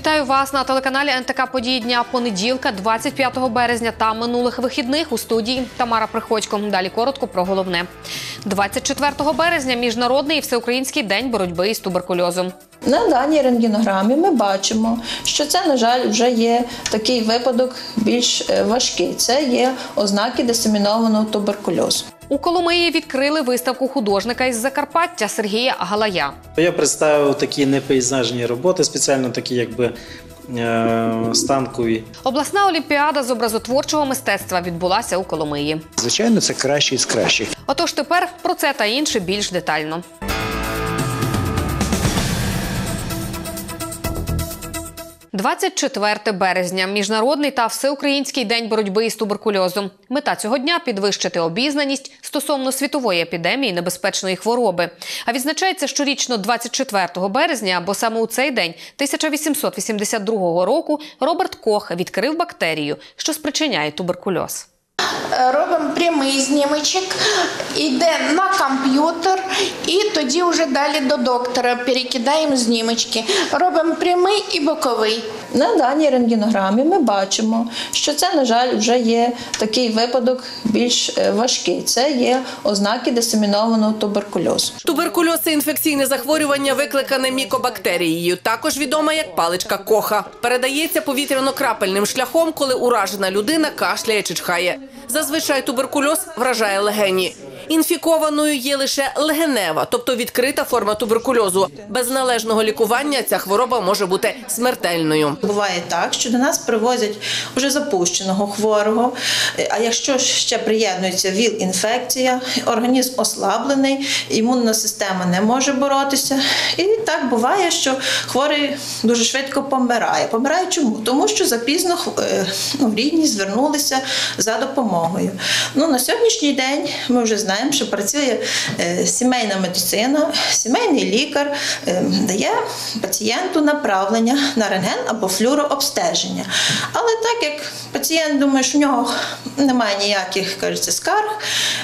Вітаю вас на телеканалі НТК Події дня понеділка, 25 березня та минулих вихідних у студії Тамара Приходько. Далі коротко про головне. 24 березня міжнародний і всеукраїнський день боротьби із туберкульозом. На даній рентгенограмі ми бачимо, що це, на жаль, вже є такий випадок більш е, важкий. Це є ознаки дисемінованого туберкульозу. У Коломиї відкрили виставку художника із Закарпаття Сергія Галая. Я представив такі непейзажні роботи, спеціально такі, якби е, станкові. Обласна олімпіада з образотворчого мистецтва відбулася у Коломиї. Звичайно, це кращий з кращих. Отож тепер про це та інше більш детально. «24 березня міжнародний та всеукраїнський день боротьби із туберкульозом. Мета цього дня підвищити обізнаність стосовно світової епідемії небезпечної хвороби. А відзначається щорічно 24 березня, бо саме у цей день 1882 року Роберт Кох відкрив бактерію, що спричиняє туберкульоз. Робимо прямий знімочок, йде на комп'ютер і тоді вже далі до доктора перекидаємо знімочки. Робимо прямий і боковий. На даній рентгенограмі ми бачимо, що це, на жаль, вже є такий випадок більш е, важкий. Це є ознаки дисемінованого туберкульозу. Туберкульоз це інфекційне захворювання, викликане мікобактерією, також відома як паличка коха. Передається повітряно-крапельним шляхом, коли уражена людина кашляє чи чхає. Зазвичай туберкульоз вражає легені. Інфікованою є лише легенева, тобто відкрита форма туберкульозу. Без належного лікування ця хвороба може бути смертельною. Буває так, що до нас привозять вже запущеного хворого. А якщо ще приєднується ВІЛ-інфекція, організм ослаблений, імунна система не може боротися. І так буває, що хворий дуже швидко помирає. Помирає чому? Тому що запізно е, ну, рідні звернулися за допомогою. Ну, на сьогоднішній день ми вже знаємо, що працює е, сімейна медицина, сімейний лікар е, дає пацієнту направлення на рентген або флюрообстеження. Але так як пацієнт думає, що в нього немає ніяких кажеться, скарг,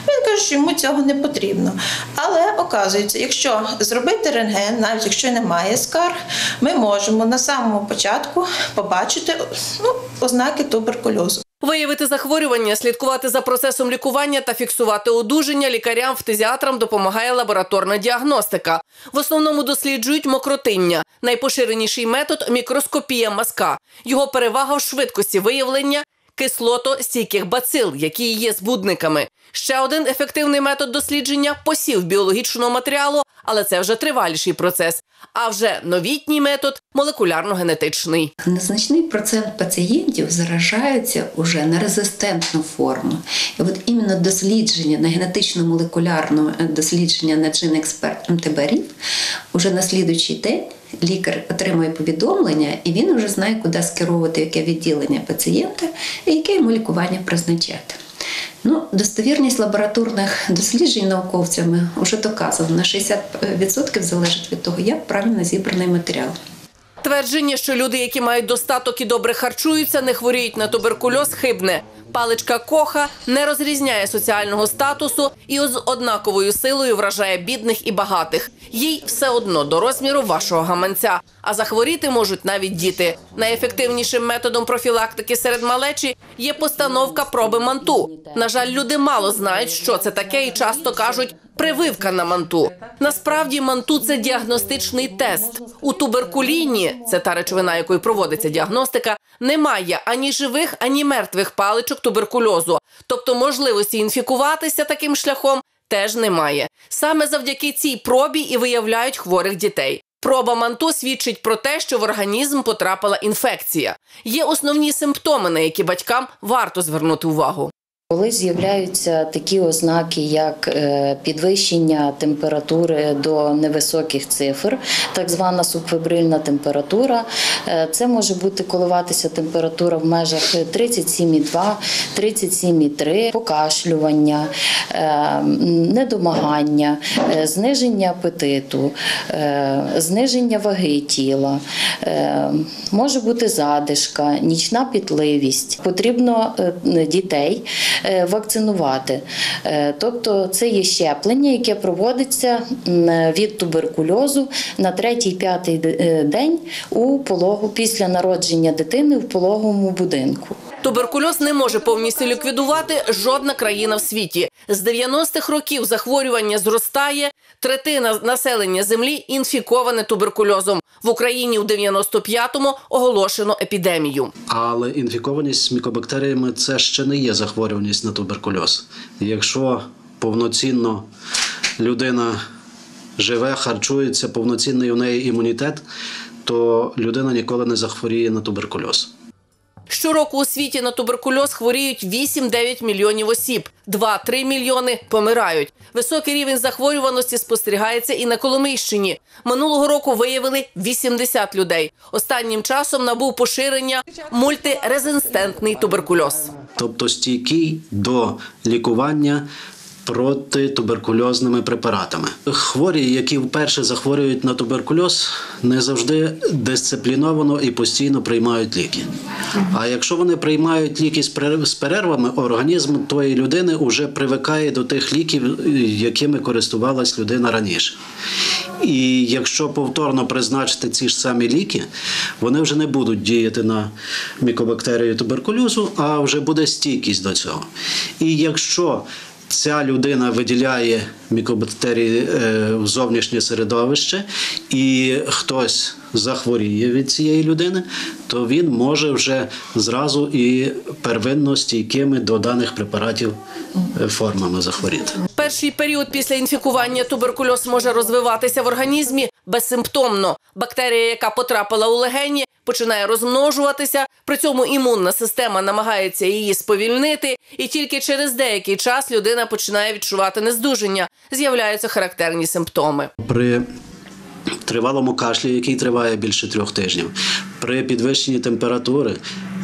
він каже, що йому цього не потрібно. Але оказується, якщо зробити рентген, навіть якщо немає скарг, ми можемо на самому початку побачити ну, ознаки туберкульозу. Виявити захворювання, слідкувати за процесом лікування та фіксувати одужання лікарям, фтизіатрам допомагає лабораторна діагностика. В основному досліджують мокротиння. Найпоширеніший метод мікроскопія мазка. Його перевага в швидкості виявлення кислото-стійких бацил, які є збудниками. Ще один ефективний метод дослідження посів біологічного матеріалу, але це вже триваліший процес. А вже новітній метод молекулярно-генетичний. Незначний процент пацієнтів заражаються уже на резистентну форму. І от іменно дослідження на генетично-молекулярне дослідження на джин експерт МТБ-РІФ уже на слідуючий день лікар отримує повідомлення, і він вже знає, куди скеровувати яке відділення пацієнта і яке йому лікування призначати. Ну, достовірність лабораторних досліджень науковцями вже доказана на 60% залежить від того, як правильно зібраний матеріал. Твердження, що люди, які мають достаток і добре харчуються, не хворіють на туберкульоз, хибне. Паличка коха не розрізняє соціального статусу і з однаковою силою вражає бідних і багатих. Їй все одно до розміру вашого гаманця. А захворіти можуть навіть діти. Найефективнішим методом профілактики серед малечі є постановка проби манту. На жаль, люди мало знають, що це таке, і часто кажуть прививка на манту. Насправді манту це діагностичний тест. У туберкуліні, це та речовина, якою проводиться діагностика, немає ані живих, ані мертвих паличок туберкульозу. Тобто можливості інфікуватися таким шляхом теж немає. Саме завдяки цій пробі і виявляють хворих дітей. Проба манту свідчить про те, що в організм потрапила інфекція. Є основні симптоми, на які батькам варто звернути увагу. Коли з'являються такі ознаки, як е, підвищення температури до невисоких цифр, так звана субфебрильна температура, е, це може бути коливатися температура в межах 37,2, 37,3, покашлювання, е, недомагання, зниження апетиту, зниження ваги тіла, може бути задишка, нічна пітливість. Потрібно дітей вакцинувати. Е, Тобто це є щеплення, яке проводиться від туберкульозу на третій-п'ятий е, день у пологу після народження дитини в пологовому будинку. Туберкульоз не може повністю ліквідувати жодна країна в світі. З 90-х років захворювання зростає. Третина населення землі інфіковане туберкульозом. В Україні у 95-му оголошено епідемію. Але інфікованість мікобактеріями це ще не є захворюваність на туберкульоз. Якщо повноцінно людина живе, харчується, повноцінний у неї імунітет, то людина ніколи не захворіє на туберкульоз. Щороку у світі на туберкульоз хворіють 8-9 мільйонів осіб. 2-3 мільйони помирають. Високий рівень захворюваності спостерігається і на Коломийщині. Минулого року виявили 80 людей. Останнім часом набув поширення мультирезистентний туберкульоз. Тобто стійкий до лікування протитуберкульозними препаратами. Хворі, які вперше захворюють на туберкульоз, не завжди дисципліновано і постійно приймають ліки. А якщо вони приймають ліки з перер- з перервами, організм тої людини вже привикає до тих ліків, якими користувалась людина раніше. І якщо повторно призначити ці ж самі ліки, вони вже не будуть діяти на мікобактерію туберкульозу, а вже буде стійкість до цього. І якщо ця людина виділяє мікобактерії е, в зовнішнє середовище, і хтось захворіє від цієї людини, то він може вже зразу і первинно стійкими до даних препаратів е, формами захворіти. Перший період після інфікування туберкульоз може розвиватися в організмі безсимптомно. Бактерія, яка потрапила у легені, починає розмножуватися. При цьому імунна система намагається її сповільнити, і тільки через деякий час людина починає відчувати нездужання. З'являються характерні симптоми. При тривалому кашлі, який триває більше трьох тижнів, при підвищенні температури,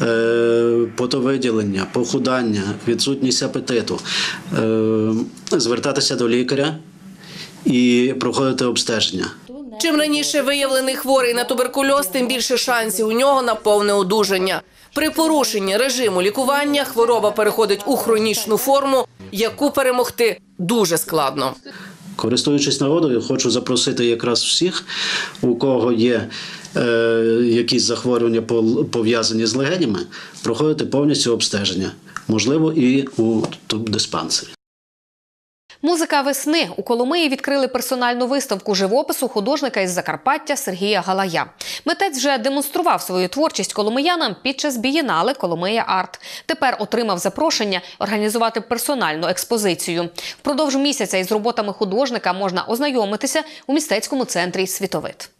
е, потовиділення, похудання, відсутність апетиту, е, звертатися до лікаря і проходити обстеження. Чим раніше виявлений хворий на туберкульоз, тим більше шансів у нього на повне одужання. При порушенні режиму лікування хвороба переходить у хронічну форму, яку перемогти дуже складно. Користуючись нагодою, хочу запросити якраз всіх, у кого є е, якісь захворювання пов'язані з легенями, проходити повністю обстеження, можливо, і у диспансері. Музика весни у Коломиї відкрили персональну виставку живопису художника із Закарпаття Сергія Галая. Митець вже демонстрував свою творчість коломиянам під час бієнали Коломия Арт. Тепер отримав запрошення організувати персональну експозицію. Впродовж місяця із роботами художника можна ознайомитися у містецькому центрі Світовид.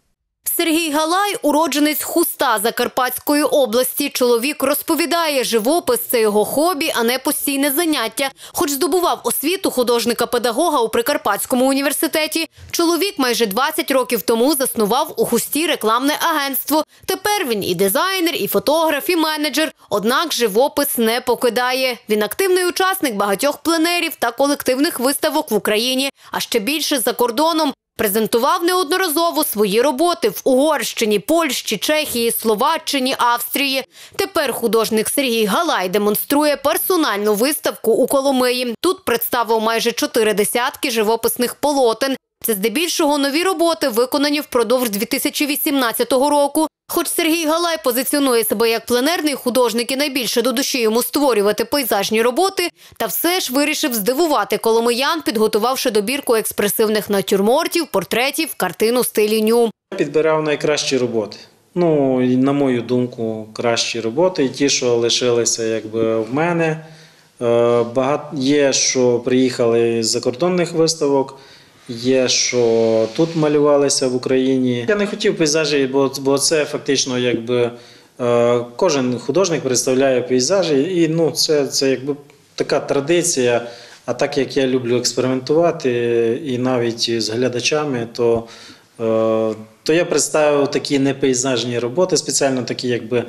Сергій Галай, уродженець Хуста Закарпатської області. Чоловік розповідає, живопис це його хобі, а не постійне заняття. Хоч здобував освіту художника-педагога у Прикарпатському університеті. Чоловік майже 20 років тому заснував у хусті рекламне агентство. Тепер він і дизайнер, і фотограф, і менеджер. Однак живопис не покидає. Він активний учасник багатьох пленерів та колективних виставок в Україні, а ще більше за кордоном. Презентував неодноразово свої роботи в Угорщині, Польщі, Чехії, Словаччині, Австрії. Тепер художник Сергій Галай демонструє персональну виставку у Коломиї. Тут представив майже чотири десятки живописних полотен. Це здебільшого нові роботи, виконані впродовж 2018 року. Хоч Сергій Галай позиціонує себе як пленерний художник і найбільше до душі йому створювати пейзажні роботи, та все ж вирішив здивувати коломиян, підготувавши добірку експресивних натюрмортів, портретів, картину стилі ню. Підбирав найкращі роботи. Ну, на мою думку, кращі роботи, і ті, що лишилися якби в мене. Е, Багато є, що приїхали з закордонних виставок, є, що тут малювалися в Україні. Я не хотів пейзажі, бо, це фактично якби е, кожен художник представляє пейзажі, і ну, це, це якби така традиція. А так як я люблю експериментувати і навіть з глядачами, то Е, то я представив такі непейзажні роботи, спеціально такі, якби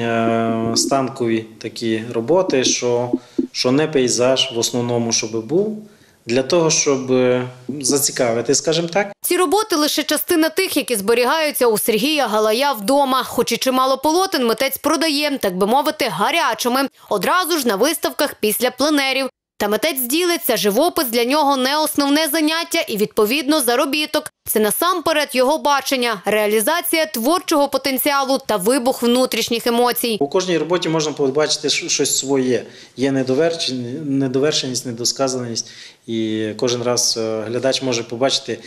е, станкові такі роботи, що, що не пейзаж в основному, щоб був, для того, щоб е, зацікавити, скажімо так. Ці роботи лише частина тих, які зберігаються у Сергія Галая вдома. Хоч і чимало полотен митець продає, так би мовити, гарячими. Одразу ж на виставках після пленерів. Та митець ділиться, живопис для нього не основне заняття і, відповідно, заробіток. Це насамперед його бачення, реалізація творчого потенціалу та вибух внутрішніх емоцій. У кожній роботі можна побачити щось своє. Є недовершеність, недосказаність, і кожен раз е, глядач може побачити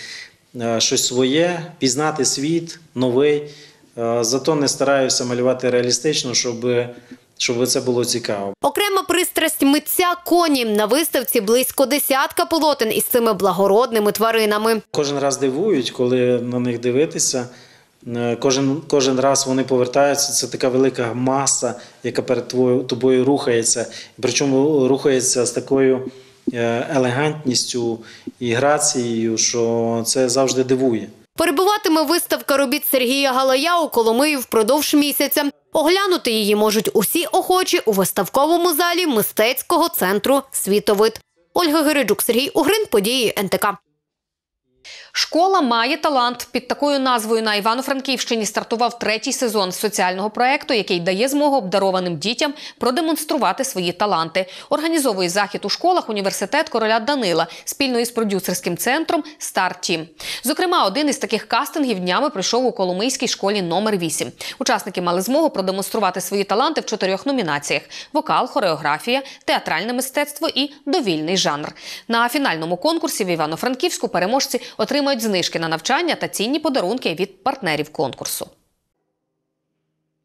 е, щось своє, пізнати світ новий. Е, Зато не стараюся малювати реалістично, щоб, щоб це було цікаво. Окрема пристрасть митця коні. На виставці близько десятка полотен із цими благородними тваринами. Кожен раз дивують, коли на них дивитися. Е, Кожен, кожен раз вони повертаються. Це така велика маса, яка перед твою, тобою рухається. Причому рухається з такою е, елегантністю і грацією, що це завжди дивує. Перебуватиме виставка робіт Сергія Галая у Коломиї впродовж місяця. Оглянути її можуть усі охочі у виставковому залі мистецького центру Світовид. Ольга Гериджук, Сергій Угрин, події НТК. Школа має талант. Під такою назвою на Івано-Франківщині стартував третій сезон соціального проекту, який дає змогу обдарованим дітям продемонструвати свої таланти. Організовує захід у школах університет короля Данила спільно із продюсерським центром Стар Тім. Зокрема, один із таких кастингів днями пройшов у Коломийській школі номер 8 Учасники мали змогу продемонструвати свої таланти в чотирьох номінаціях: вокал, хореографія, театральне мистецтво і довільний жанр. На фінальному конкурсі в Івано-Франківську переможці отримають знижки на навчання та цінні подарунки від партнерів конкурсу.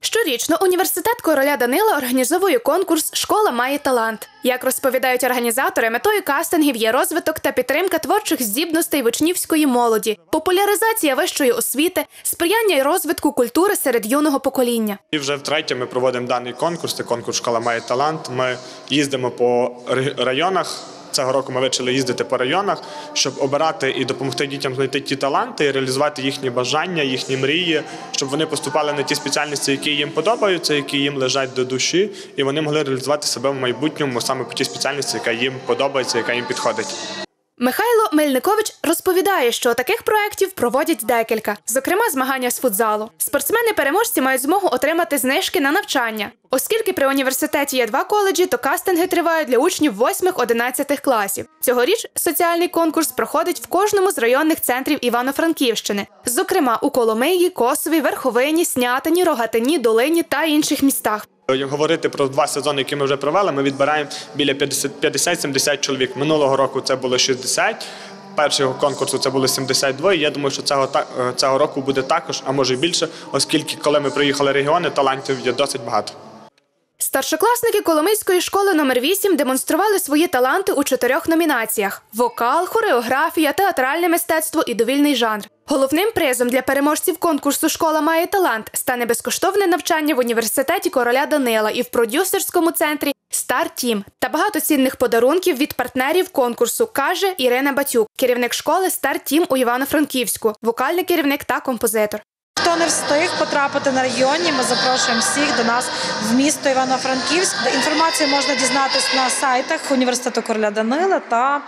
Щорічно університет короля Данила організовує конкурс Школа має талант. Як розповідають організатори, метою кастингів є розвиток та підтримка творчих здібностей вичнівської молоді, популяризація вищої освіти, сприяння й розвитку культури серед юного покоління. І вже втретє ми проводимо даний конкурс. Це конкурс Школа має талант. Ми їздимо по районах. Цього року ми вирішили їздити по районах, щоб обирати і допомогти дітям знайти ті таланти, і реалізувати їхні бажання, їхні мрії, щоб вони поступали на ті спеціальності, які їм подобаються, які їм лежать до душі, і вони могли реалізувати себе в майбутньому саме по тій спеціальності, яка їм подобається, яка їм підходить. Михайло Мельникович розповідає, що таких проєктів проводять декілька, зокрема змагання з футзалу. Спортсмени-переможці мають змогу отримати знижки на навчання. Оскільки при університеті є два коледжі, то кастинги тривають для учнів 8-11 класів. Цьогоріч соціальний конкурс проходить в кожному з районних центрів Івано-Франківщини, зокрема у Коломиї, Косові, Верховині, Снятині, Рогатині, Долині та інших містах. Як говорити про два сезони, які ми вже провели, ми відбираємо біля 50 50-70 чоловік. Минулого року це було 60, першого конкурсу це було 72. І я думаю, що цього е, цього року буде також, а може і більше, оскільки коли ми приїхали в регіони, талантів є досить багато. Старшокласники Коломийської школи номер 8 демонстрували свої таланти у чотирьох номінаціях: вокал, хореографія, театральне мистецтво і довільний жанр. Головним призом для переможців конкурсу Школа має талант стане безкоштовне навчання в університеті короля Данила і в продюсерському центрі Стар Тім та багато цінних подарунків від партнерів конкурсу, каже Ірина Батюк, керівник школи Стар Тім у Івано-Франківську, вокальний керівник та композитор. Хто не встиг потрапити на регіоні, ми запрошуємо всіх до нас в місто Івано-Франківськ. Інформацію можна дізнатись на сайтах університету короля Данила та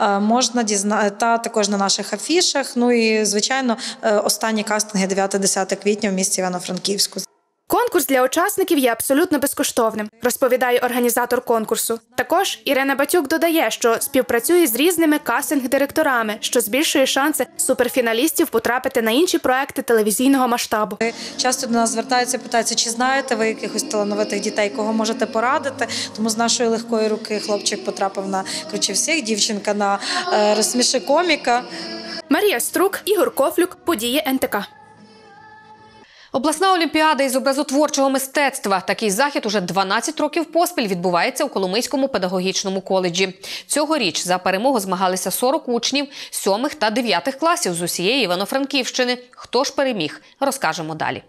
е, можна дізна... та також на наших афішах. Ну і звичайно, е, останні кастинги 9-10 квітня в місті Івано-Франківську. Конкурс для учасників є абсолютно безкоштовним, розповідає організатор конкурсу. Також Ірина Батюк додає, що співпрацює з різними кастинг-директорами, що збільшує шанси суперфіналістів потрапити на інші проекти телевізійного масштабу. Часто до нас звертаються, питаються, чи знаєте ви якихось талановитих дітей, кого можете порадити. Тому з нашої легкої руки хлопчик потрапив на круче всіх, дівчинка на е, розсміши коміка. Марія Струк, Ігор Кофлюк, події НТК. Обласна олімпіада із образотворчого мистецтва. Такий захід уже 12 років поспіль відбувається у Коломийському педагогічному коледжі. Цьогоріч за перемогу змагалися 40 учнів 7 та 9 класів з усієї Івано-Франківщини. Хто ж переміг, розкажемо далі.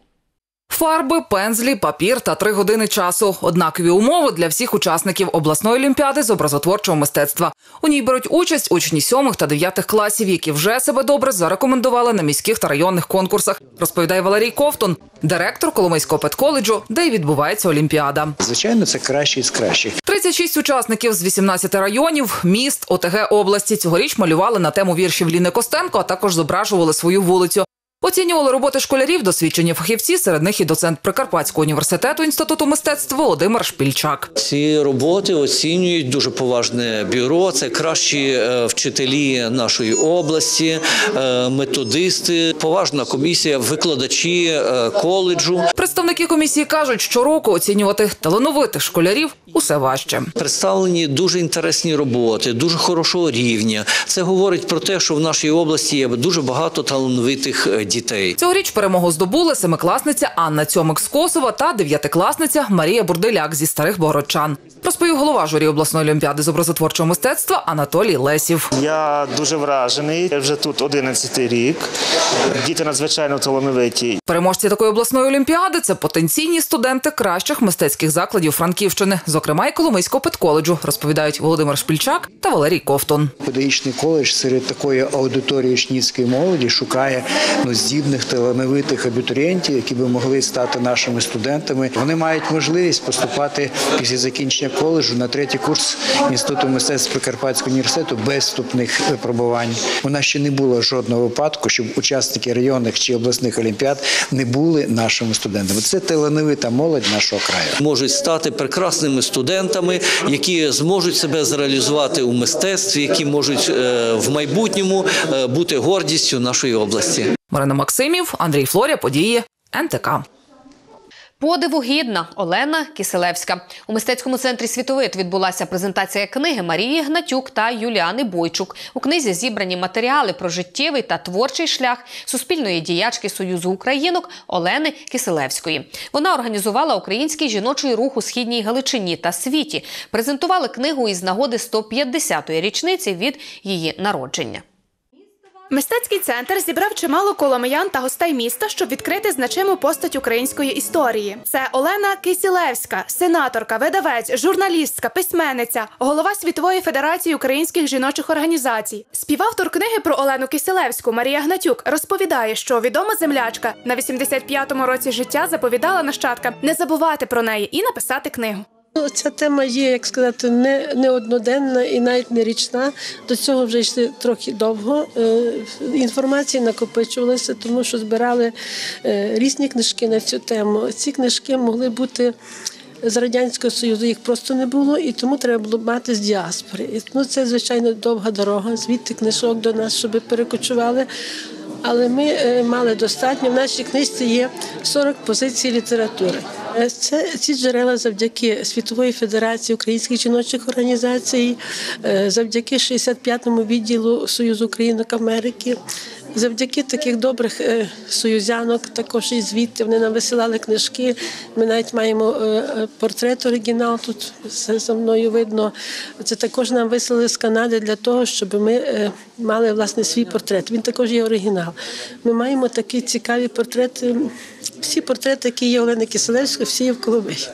Фарби, пензлі, папір та три години часу. Однакові умови для всіх учасників обласної олімпіади з образотворчого мистецтва. У ній беруть участь учні сьомих та дев'ятих класів, які вже себе добре зарекомендували на міських та районних конкурсах. Розповідає Валерій Ковтун, директор Коломийського педколеджу, де й відбувається олімпіада. Звичайно, це кращий з кращих. 36 учасників з 18 районів, міст, ОТГ області цьогоріч малювали на тему віршів Ліни Костенко, а також зображували свою вулицю. Оцінювали роботи школярів досвідчені фахівці, серед них і доцент Прикарпатського університету інституту мистецтв Володимир Шпільчак. Ці роботи оцінюють дуже поважне бюро. Це кращі е, вчителі нашої області, е, методисти, поважна комісія, викладачі е, коледжу. Представники комісії кажуть, щороку оцінювати талановитих школярів усе важче. Представлені дуже інтересні роботи, дуже хорошого рівня. Це говорить про те, що в нашій області є дуже багато талановитих дітей. Цьогоріч перемогу здобули семикласниця Анна Цьомик з Косова та дев'ятикласниця Марія Бурделяк зі старих Богородчан. Розповів голова журі обласної олімпіади з образотворчого мистецтва Анатолій Лесів. Я дуже вражений. Я вже тут 11 рік. Діти надзвичайно талановиті. Переможці такої обласної олімпіади це потенційні студенти кращих мистецьких закладів Франківщини, зокрема й Коломийського педколеджу, розповідають Володимир Шпільчак та Валерій Ковтун. Педагогічний коледж серед такої аудиторії учнівської молоді шукає ну, здібних талановитих абітурієнтів, які би могли стати нашими студентами. Вони мають можливість поступати після закінчення коледжу на третій курс інституту мистецтв Прикарпатського університету без вступних випробувань. У нас ще не було жодного випадку, щоб учасники районних чи обласних олімпіад не були нашими студентами. Це талановита молодь нашого краю. Можуть стати прекрасними студентами, які зможуть себе зреалізувати у мистецтві, які можуть е, в майбутньому е, бути гордістю нашої області. Марина Максимів, Андрій Флоря, події НТК. Подиву гідна Олена Киселевська. У мистецькому центрі Світовид відбулася презентація книги Марії Гнатюк та Юліани Бойчук. У книзі зібрані матеріали про життєвий та творчий шлях суспільної діячки Союзу Українок Олени Киселевської. Вона організувала український жіночий рух у східній Галичині та світі. Презентували книгу із нагоди 150-ї річниці від її народження. Мистецький центр зібрав чимало коломиян та гостей міста, щоб відкрити значиму постать української історії. Це Олена Кисілевська, сенаторка, видавець, журналістка, письменниця, голова Світової федерації українських жіночих організацій. Співавтор книги про Олену Кисілевську Марія Гнатюк розповідає, що відома землячка на 85-му році життя заповідала нащадкам не забувати про неї і написати книгу. Ну, Ця тема є, як сказати, не, не одноденна і навіть не річна. До цього вже йшли трохи довго. Е, Інформації накопичувалися, тому що збирали е, різні книжки на цю тему. Ці книжки могли бути. З Радянського Союзу їх просто не було, і тому треба було мати з діаспори. І, Ну, це, звичайно, довга дорога, звідти книжок до нас, щоб перекочували. Але ми е, мали достатньо. В нашій книжці є 40 позицій літератури. Це ці джерела завдяки Світової Федерації українських жіночих організацій, е, завдяки 65-му відділу Союзу Українок Америки. Завдяки таких добрих е, союзянок, також і звідти вони нам висилали книжки. Ми навіть маємо е, е, портрет оригінал. Тут все за мною видно. Це також нам висилали з Канади для того, щоб ми мали власне свій портрет. Він також є оригінал. Ми маємо такі цікаві портрети. Всі портрети, які є Олени Киселевської, всі є в Коломиї.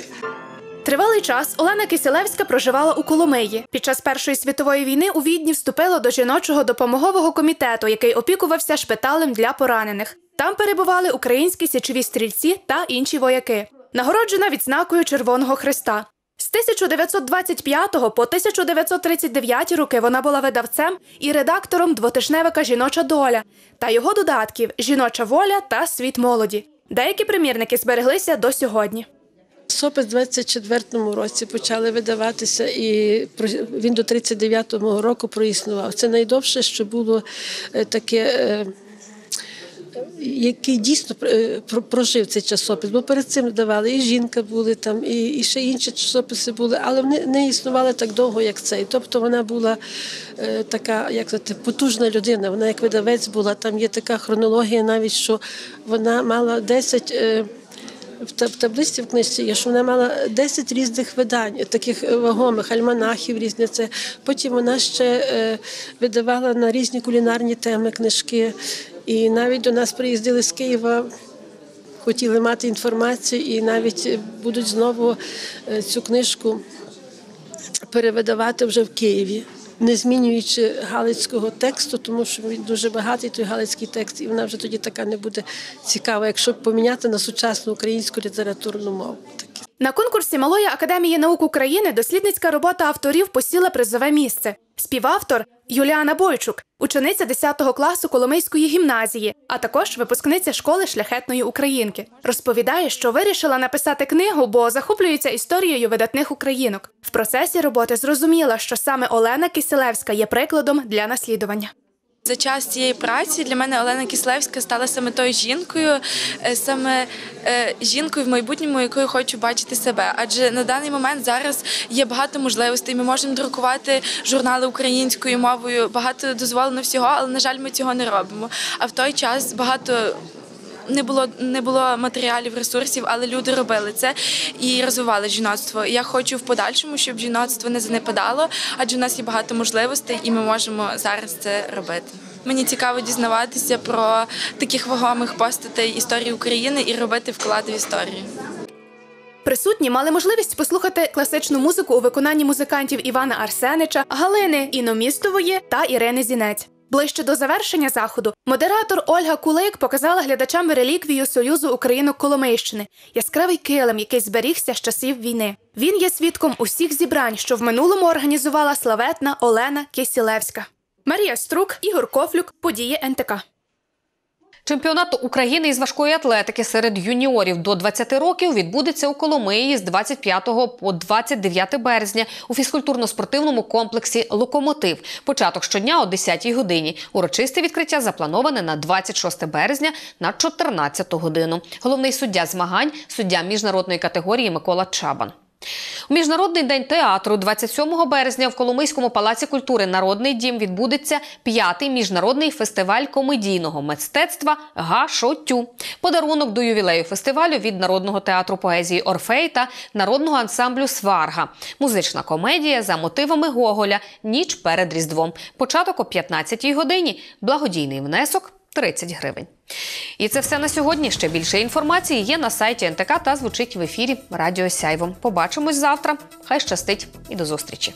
Тривалий час Олена Кисілевська проживала у Коломиї. Під час Першої світової війни у Відні вступила до жіночого допомогового комітету, який опікувався шпиталем для поранених. Там перебували українські січові стрільці та інші вояки. Нагороджена відзнакою Червоного Христа. З 1925 по 1939 роки вона була видавцем і редактором двотижневика Жіноча доля та його додатків Жіноча воля та світ молоді. Деякі примірники збереглися до сьогодні. Сопис в 24-му році почали видаватися, і він до 39-го року проіснував. Це найдовше, що було е, таке. е, Який дійсно е, прожив цей часопис, бо перед цим давали і жінка були там, і, ще інші часописи були, але вони не існували так довго, як цей. Тобто вона була така, як сказати, потужна людина. Вона як видавець була. Там є така хронологія, навіть що вона мала 10 е, в та- в таблиці в книжці є, що вона мала 10 різних видань, таких е, вагомих, альманахів різні. Це. Потім вона ще е, видавала на різні кулінарні теми книжки. І навіть до нас приїздили з Києва хотіли мати інформацію і навіть е, будуть знову цю книжку перевидавати вже в Києві. Не змінюючи галицького тексту, тому що він дуже багатий той галицький текст, і вона вже тоді така не буде цікава, якщо поміняти на сучасну українську літературну мову. На конкурсі Малої академії наук України дослідницька робота авторів посіла призове місце. Співавтор Юліана Бойчук, учениця 10 класу Коломийської гімназії, а також випускниця школи шляхетної українки. Розповідає, що вирішила написати книгу, бо захоплюється історією видатних українок. В процесі роботи зрозуміла, що саме Олена Киселевська є прикладом для наслідування. За час цієї праці для мене Олена Кислевська стала саме тою жінкою, е, саме е, жінкою в майбутньому, якою хочу бачити себе. Адже на даний момент зараз є багато можливостей. Ми можемо друкувати журнали українською мовою, багато дозволено всього, але на жаль, ми цього не робимо. А в той час багато. Не було не було матеріалів, ресурсів, але люди робили це і розвивали жіноцтво. Я хочу в подальшому, щоб жіноцтво не занепадало, адже у нас є багато можливостей, і ми можемо зараз це робити. Мені цікаво дізнаватися про таких вагомих постатей історії України і робити вклад в історію. Присутні мали можливість послухати класичну музику у виконанні музикантів Івана Арсенича, Галини Іномістової та Ірини Зінець. Ближче до завершення заходу модератор Ольга Кулик показала глядачам реліквію Союзу Українок Коломийщини яскравий килим, який зберігся з часів війни. Він є свідком усіх зібрань, що в минулому організувала славетна Олена Кисілевська. Марія Струк, Ігор Кофлюк, події НТК. Чемпіонат України із важкої атлетики серед юніорів до 20 років відбудеться у Коломиї з 25 по 29 березня у фізкультурно-спортивному комплексі Локомотив. Початок щодня о 10 годині. Урочисте відкриття заплановане на 26 березня на 14 годину. Головний суддя змагань суддя міжнародної категорії Микола Чабан. У Міжнародний день театру 27 березня в Коломийському палаці культури Народний дім відбудеться п'ятий міжнародний фестиваль комедійного мистецтва Гашотю. Подарунок до ювілею фестивалю від народного театру поезії Орфей та народного ансамблю Сварга. Музична комедія за мотивами Гоголя Ніч перед Різдвом. Початок о 15-й годині. Благодійний внесок 30 гривень. І це все на сьогодні. Ще більше інформації є на сайті НТК та звучить в ефірі Радіо Сяйво. Побачимось завтра. Хай щастить і до зустрічі.